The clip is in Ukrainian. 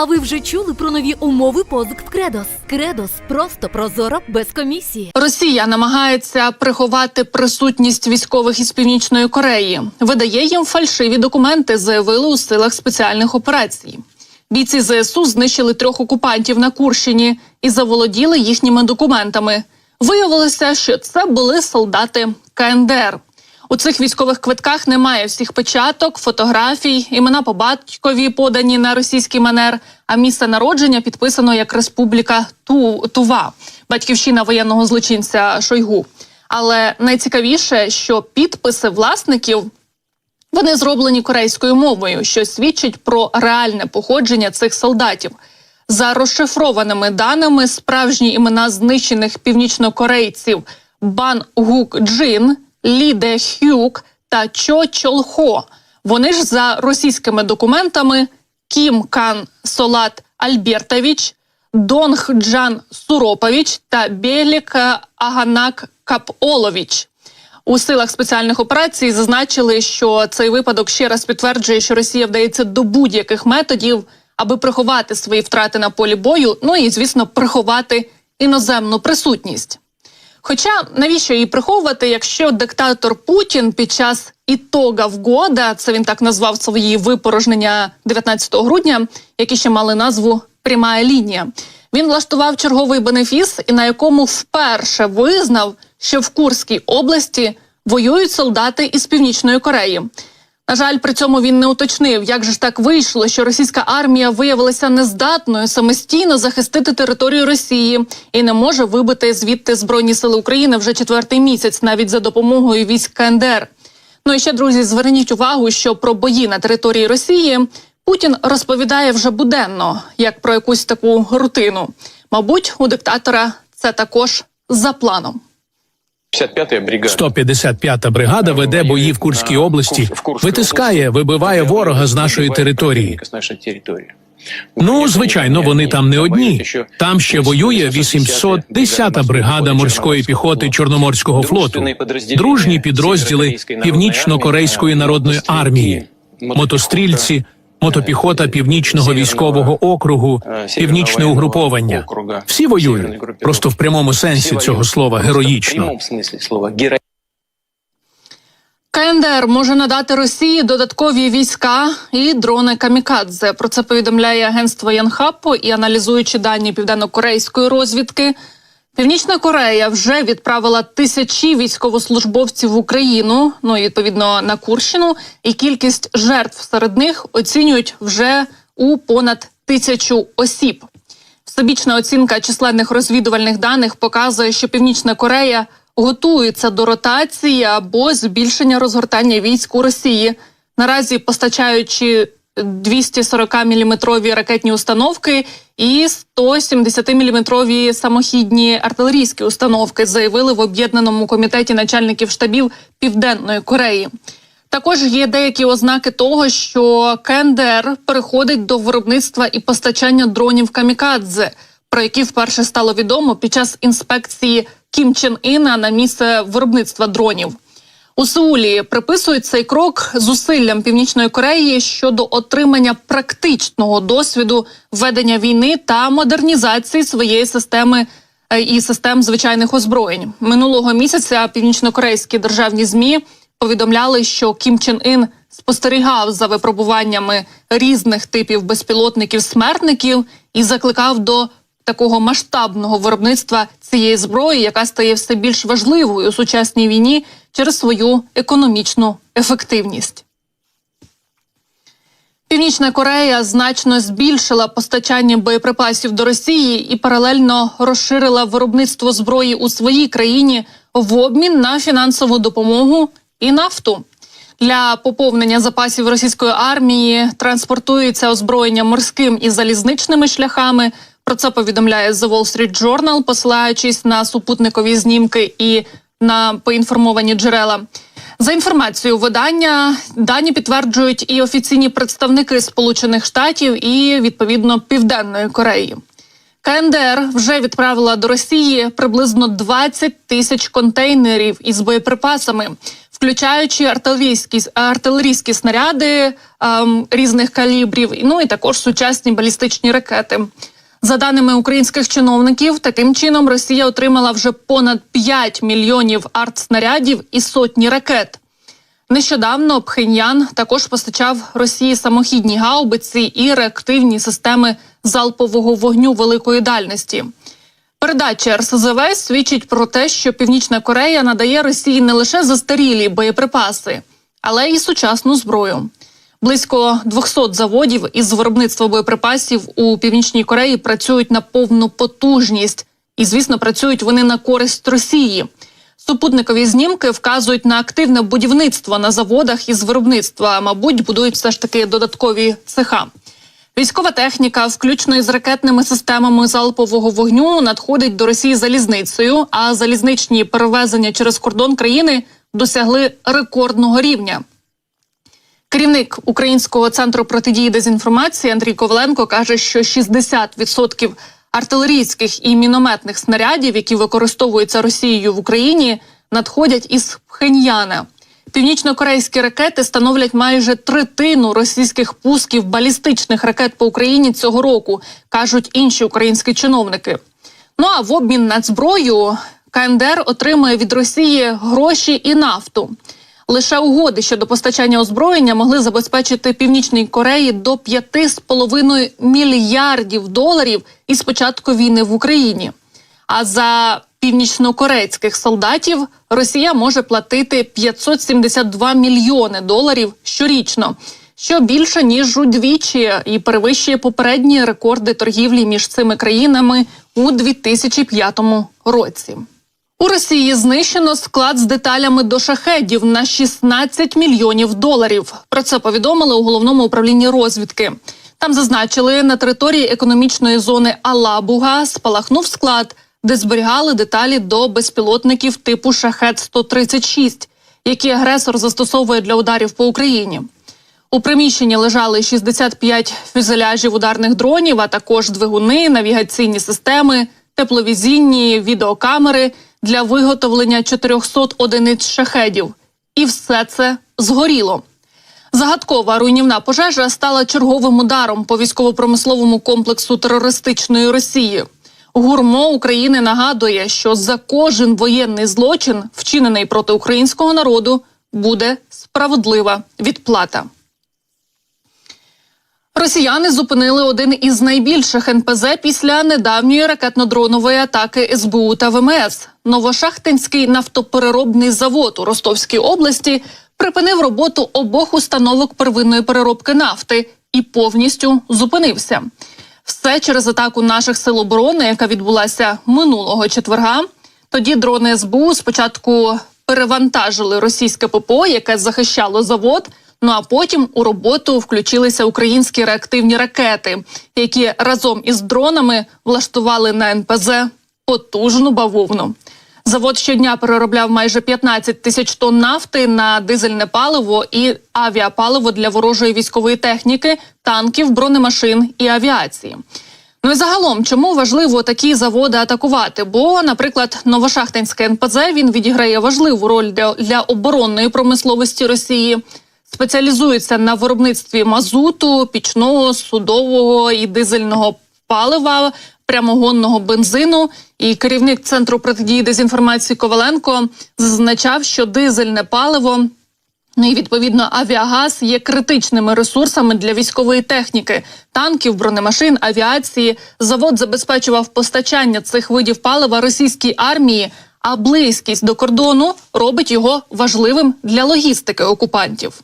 А ви вже чули про нові умови позик в Кредос? Кредос просто прозоро без комісії. Росія намагається приховати присутність військових із північної Кореї. Видає їм фальшиві документи, заявили у силах спеціальних операцій. Бійці ЗСУ знищили трьох окупантів на Курщині і заволоділи їхніми документами. Виявилося, що це були солдати КНДР. У цих військових квитках немає всіх печаток, фотографій, імена по батькові подані на російський манер, а місце народження підписано як Республіка Ту Тува, батьківщина воєнного злочинця Шойгу. Але найцікавіше, що підписи власників вони зроблені корейською мовою, що свідчить про реальне походження цих солдатів. За розшифрованими даними, справжні імена знищених північнокорейців Бан Гук Джин, Лі Де Хюк та Чо Чолхо. Вони ж за російськими документами Кім Кан Солат Альбертович, Донг Джан Суропович та Белік Аганак Каполович. У силах спеціальних операцій зазначили, що цей випадок ще раз підтверджує, що Росія вдається до будь-яких методів, аби приховати свої втрати на полі бою. Ну і звісно, приховати іноземну присутність. Хоча навіщо її приховувати, якщо диктатор Путін під час ітогав года, це він так назвав свої випорожнення 19 грудня, які ще мали назву Пряма лінія. Він влаштував черговий бенефіс, і на якому вперше визнав, що в Курській області воюють солдати із північної Кореї. На жаль, при цьому він не уточнив, як же ж так вийшло, що російська армія виявилася нездатною самостійно захистити територію Росії і не може вибити звідти збройні сили України вже четвертий місяць, навіть за допомогою військ КНДР. Ну і ще друзі, зверніть увагу, що про бої на території Росії Путін розповідає вже буденно, як про якусь таку рутину. Мабуть, у диктатора це також за планом. 55-я бригада. 155-та бригада веде бої в Курській області, витискає, вибиває ворога з нашої території. З нашої території. Ну, звичайно, вони там не одні. Там ще воює 810-та бригада морської піхоти Чорноморського флоту, дружні підрозділи Північно-Корейської народної армії, мотострільці, мотопіхота Північного військового округу, північне угруповання. Всі воюють просто в прямому сенсі цього слова героїчно. КНДР може надати Росії додаткові війська і дрони камікадзе. Про це повідомляє агентство Янхапо і аналізуючи дані південно-корейської розвідки. Північна Корея вже відправила тисячі військовослужбовців в Україну. Ну і відповідно на Курщину, і кількість жертв серед них оцінюють вже у понад тисячу осіб. Всебічна оцінка численних розвідувальних даних показує, що Північна Корея готується до ротації або збільшення розгортання військ у Росії, наразі постачаючи 240-мм ракетні установки і 170-мм самохідні артилерійські установки, заявили в об'єднаному комітеті начальників штабів Південної Кореї. Також є деякі ознаки того, що КНДР переходить до виробництва і постачання дронів камікадзе, про які вперше стало відомо під час інспекції Кім Чен Іна на місце виробництва дронів. У Сеулі приписують цей крок зусиллям Північної Кореї щодо отримання практичного досвіду ведення війни та модернізації своєї системи е, і систем звичайних озброєнь. Минулого місяця північнокорейські державні змі повідомляли, що Кім Чен Ін спостерігав за випробуваннями різних типів безпілотників смертників і закликав до такого масштабного виробництва цієї зброї, яка стає все більш важливою у сучасній війні через свою економічну ефективність. Північна Корея значно збільшила постачання боєприпасів до Росії і паралельно розширила виробництво зброї у своїй країні в обмін на фінансову допомогу і нафту. Для поповнення запасів російської армії транспортується озброєння морським і залізничними шляхами. Про це повідомляє The Wall Street Journal, посилаючись на супутникові знімки і на поінформовані джерела. За інформацією видання, дані підтверджують і офіційні представники Сполучених Штатів і відповідно Південної Кореї. КНДР вже відправила до Росії приблизно 20 тисяч контейнерів із боєприпасами, включаючи артилерійські, артилерійські снаряди ем, різних калібрів, ну і також сучасні балістичні ракети. За даними українських чиновників, таким чином Росія отримала вже понад 5 мільйонів артснарядів і сотні ракет. Нещодавно Пхеньян також постачав Росії самохідні гаубиці і реактивні системи залпового вогню великої дальності. Передача РСЗВ свідчить про те, що Північна Корея надає Росії не лише застарілі боєприпаси, але й сучасну зброю. Близько 200 заводів із виробництва боєприпасів у Північній Кореї працюють на повну потужність, і звісно, працюють вони на користь Росії. Супутникові знімки вказують на активне будівництво на заводах із виробництва. Мабуть, будують все ж таки додаткові цеха. Військова техніка, включно із ракетними системами залпового вогню, надходить до Росії залізницею, а залізничні перевезення через кордон країни досягли рекордного рівня. Керівник Українського центру протидії дезінформації Андрій Коваленко каже, що 60% артилерійських і мінометних снарядів, які використовуються Росією в Україні, надходять із Пхеньяна. Північно-корейські ракети становлять майже третину російських пусків балістичних ракет по Україні цього року, кажуть інші українські чиновники. Ну а в обмін на зброю КНДР отримує від Росії гроші і нафту. Лише угоди щодо постачання озброєння могли забезпечити Північній Кореї до 5,5 мільярдів доларів із початку війни в Україні. А за північнокорейських солдатів Росія може платити 572 мільйони доларів щорічно, що більше ніж удвічі і перевищує попередні рекорди торгівлі між цими країнами у 2005 році. У Росії знищено склад з деталями до шахедів на 16 мільйонів доларів. Про це повідомили у головному управлінні розвідки. Там зазначили, на території економічної зони Алабуга спалахнув склад, де зберігали деталі до безпілотників типу шахет 136 які агресор застосовує для ударів по Україні. У приміщенні лежали 65 фюзеляжів ударних дронів, а також двигуни, навігаційні системи, тепловізійні відеокамери для виготовлення 400 одиниць шахедів. І все це згоріло. Загадкова руйнівна пожежа стала черговим ударом по військово-промисловому комплексу терористичної Росії. Гурмо України нагадує, що за кожен воєнний злочин, вчинений проти українського народу, буде справедлива відплата. Росіяни зупинили один із найбільших НПЗ після недавньої ракетно-дронової атаки СБУ та ВМС. Новошахтинський нафтопереробний завод у Ростовській області припинив роботу обох установок первинної переробки нафти і повністю зупинився. Все через атаку наших сил оборони, яка відбулася минулого четверга. Тоді дрони СБУ спочатку перевантажили російське ППО, яке захищало завод. Ну а потім у роботу включилися українські реактивні ракети, які разом із дронами влаштували на НПЗ потужну бавовну. Завод щодня переробляв майже 15 тисяч тонн нафти на дизельне паливо і авіапаливо для ворожої військової техніки, танків, бронемашин і авіації. Ну і загалом, чому важливо такі заводи атакувати? Бо, наприклад, Новошахтинське НПЗ він відіграє важливу роль для, для оборонної промисловості Росії. Спеціалізується на виробництві мазуту, пічного, судового і дизельного палива, прямогонного бензину. І керівник центру протидії дезінформації Коваленко зазначав, що дизельне паливо. Ну і відповідно авіагаз є критичними ресурсами для військової техніки, танків, бронемашин, авіації. Завод забезпечував постачання цих видів палива російській армії, а близькість до кордону робить його важливим для логістики окупантів.